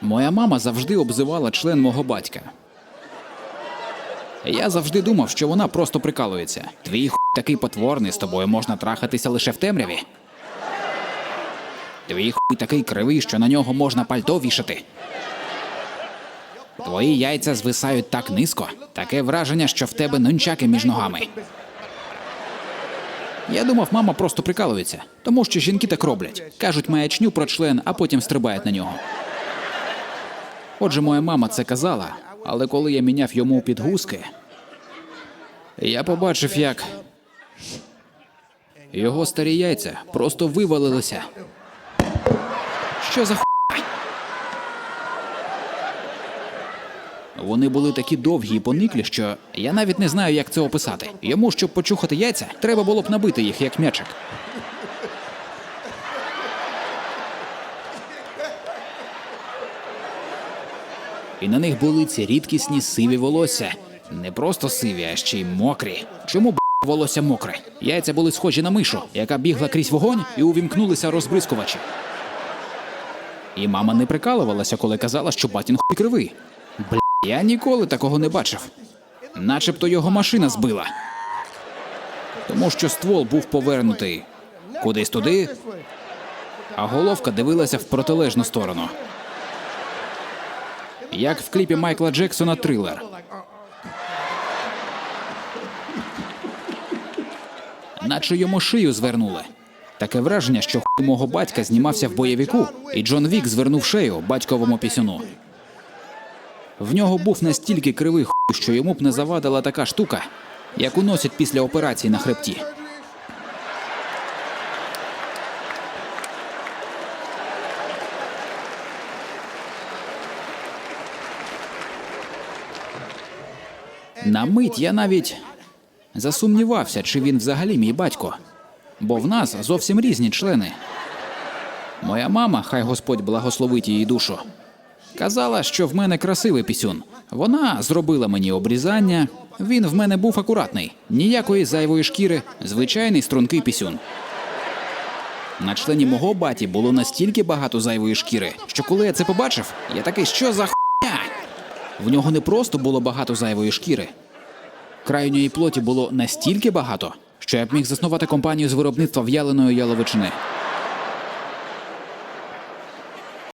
Моя мама завжди обзивала член мого батька. Я завжди думав, що вона просто прикалується. Твій хуй такий потворний, з тобою можна трахатися лише в темряві. Твій хуй такий кривий, що на нього можна пальто вішати. Твої яйця звисають так низько, таке враження, що в тебе нунчаки між ногами. Я думав, мама просто прикалується, тому що жінки так роблять. Кажуть маячню про член, а потім стрибають на нього. Отже, моя мама це казала, але коли я міняв йому підгузки, я побачив, як його старі яйця просто вивалилися. Що за ху... Вони були такі довгі і пониклі, що я навіть не знаю, як це описати. Йому, щоб почухати яйця, треба було б набити їх, як м'ячик. І на них були ці рідкісні сиві волосся. Не просто сиві, а ще й мокрі. Чому б волосся мокре? Яйця були схожі на мишу, яка бігла крізь вогонь і увімкнулися розбризкувачі. І мама не прикалувалася, коли казала, що батін хуй кривий. Бля, я ніколи такого не бачив. Начебто його машина збила. Тому що ствол був повернутий кудись туди, а головка дивилася в протилежну сторону. Як в кліпі Майкла Джексона трилер. Наче йому шию звернули. Таке враження, що хуй мого батька знімався в бойовику, і Джон Вік звернув шею батьковому пісюну. В нього був настільки кривий хуй, що йому б не завадила така штука, яку носять після операції на хребті. На мить я навіть засумнівався, чи він взагалі мій батько, бо в нас зовсім різні члени. Моя мама, хай Господь благословить її душу, казала, що в мене красивий пісюн. Вона зробила мені обрізання. Він в мене був акуратний, ніякої зайвої шкіри, звичайний стрункий пісюн. На члені мого баті було настільки багато зайвої шкіри, що коли я це побачив, я такий, що за хуйня? В нього не просто було багато зайвої шкіри. Крайньої плоті було настільки багато, що я б міг заснувати компанію з виробництва в'яленої яловичини.